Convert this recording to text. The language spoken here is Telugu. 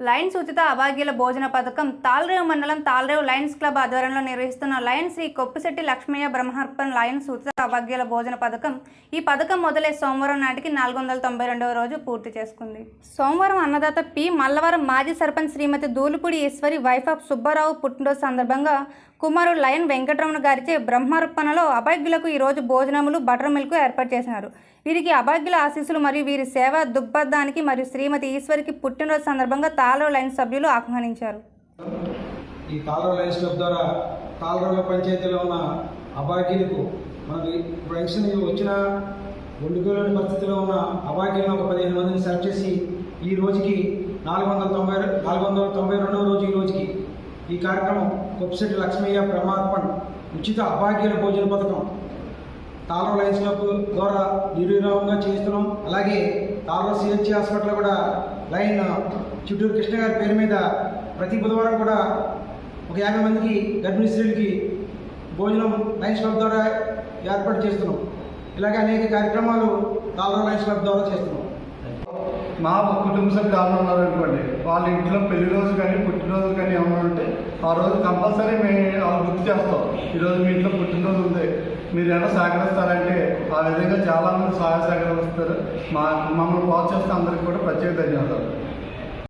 లయన్స్ ఉచిత అభాగ్యుల భోజన పథకం తాల్రేవు మండలం తాల్రేవు లయన్స్ క్లబ్ ఆధ్వర్యంలో నిర్వహిస్తున్న లయన్స్ శ్రీ కొప్పిశెట్టి లక్ష్మయ్య బ్రహ్మర్పన్ లయన్స్ ఉచిత అభాగ్యుల భోజన పథకం ఈ పథకం మొదలై సోమవారం నాటికి నాలుగు వందల తొంభై రెండవ రోజు పూర్తి చేసుకుంది. సోమవారం అన్నదాత పి మల్లవరం మాజీ సర్పంచ్ శ్రీమతి దూలుపూడి ఈశ్వరి వైఫ్ ఆఫ్ సుబ్బారావు పుట్టినరోజు సందర్భంగా కుమారుడు లయన్ వెంకటరమణ గారిచే బ్రహ్మార్పణలో అభాగ్యులకు ఈరోజు భోజనములు బటర్ మిల్క్ ఏర్పాటు చేసినారు వీరికి అభాగ్యుల ఆశీస్సులు మరియు వీరి సేవ దుగ్బద్ధానికి మరియు శ్రీమతి ఈశ్వరికి పుట్టినరోజు సందర్భంగా తాలో లైన్ సభ్యులు ఆహ్వానించారు. ఈ తాలో లైన్స్ క్లబ్ ద్వారా తాళరావుల పంచాయతీలో ఉన్న అభాగ్యులకు మనకి పెన్షన్ వచ్చిన వండుకోలేని పరిస్థితిలో ఉన్న అభాగ్యులను ఒక పదిహేను మందిని సెలెక్ట్ చేసి ఈ రోజుకి నాలుగు వందల తొంభై నాలుగు వందల తొంభై రెండవ రోజు ఈ రోజుకి ఈ కార్యక్రమం కొప్పిశెట్టి లక్ష్మయ్య బ్రహ్మార్పణ్ ఉచిత అభాగ్యుల భోజన పథకం తాలో లయన్స్ క్లబ్ ద్వారా నిర్విరామంగా చేస్తున్నాం అలాగే తాలో సిహెచ్సి హాస్పిటల్ కూడా లైన్ చిట్టూరు కృష్ణ గారి పేరు మీద ప్రతి బుధవారం కూడా ఒక యాభై మందికి గర్భిణీ స్త్రీలకి భోజనం లయన్స్ క్లబ్ ద్వారా ఏర్పాటు చేస్తున్నాం. ఇలాగే అనేక కార్యక్రమాలు తాలో లయన్స్ క్లబ్ ద్వారా చేస్తున్నాం. మా కుటుంబ సభ్యులు ఎవరైనా ఉన్నారనుకోండి వాళ్ళ ఇంట్లో పెళ్ళి రోజు కానీ పుట్టినరోజు కానీ ఏమన్నా ఉంటే ఆ రోజు కంపల్సరీ మేము గుర్తు చేస్తాం. ఈరోజు మీ ఇంట్లో పుట్టినరోజు ఉంది. మీరు ఎలా సహకరిస్తారంటే ఆ విధంగా చాలామంది సహాయ సహకరిస్తారు మా మమ్మల్ని ప్రోత్సహిస్తే అందరికీ కూడా ప్రత్యేక ధన్యవాదాలు.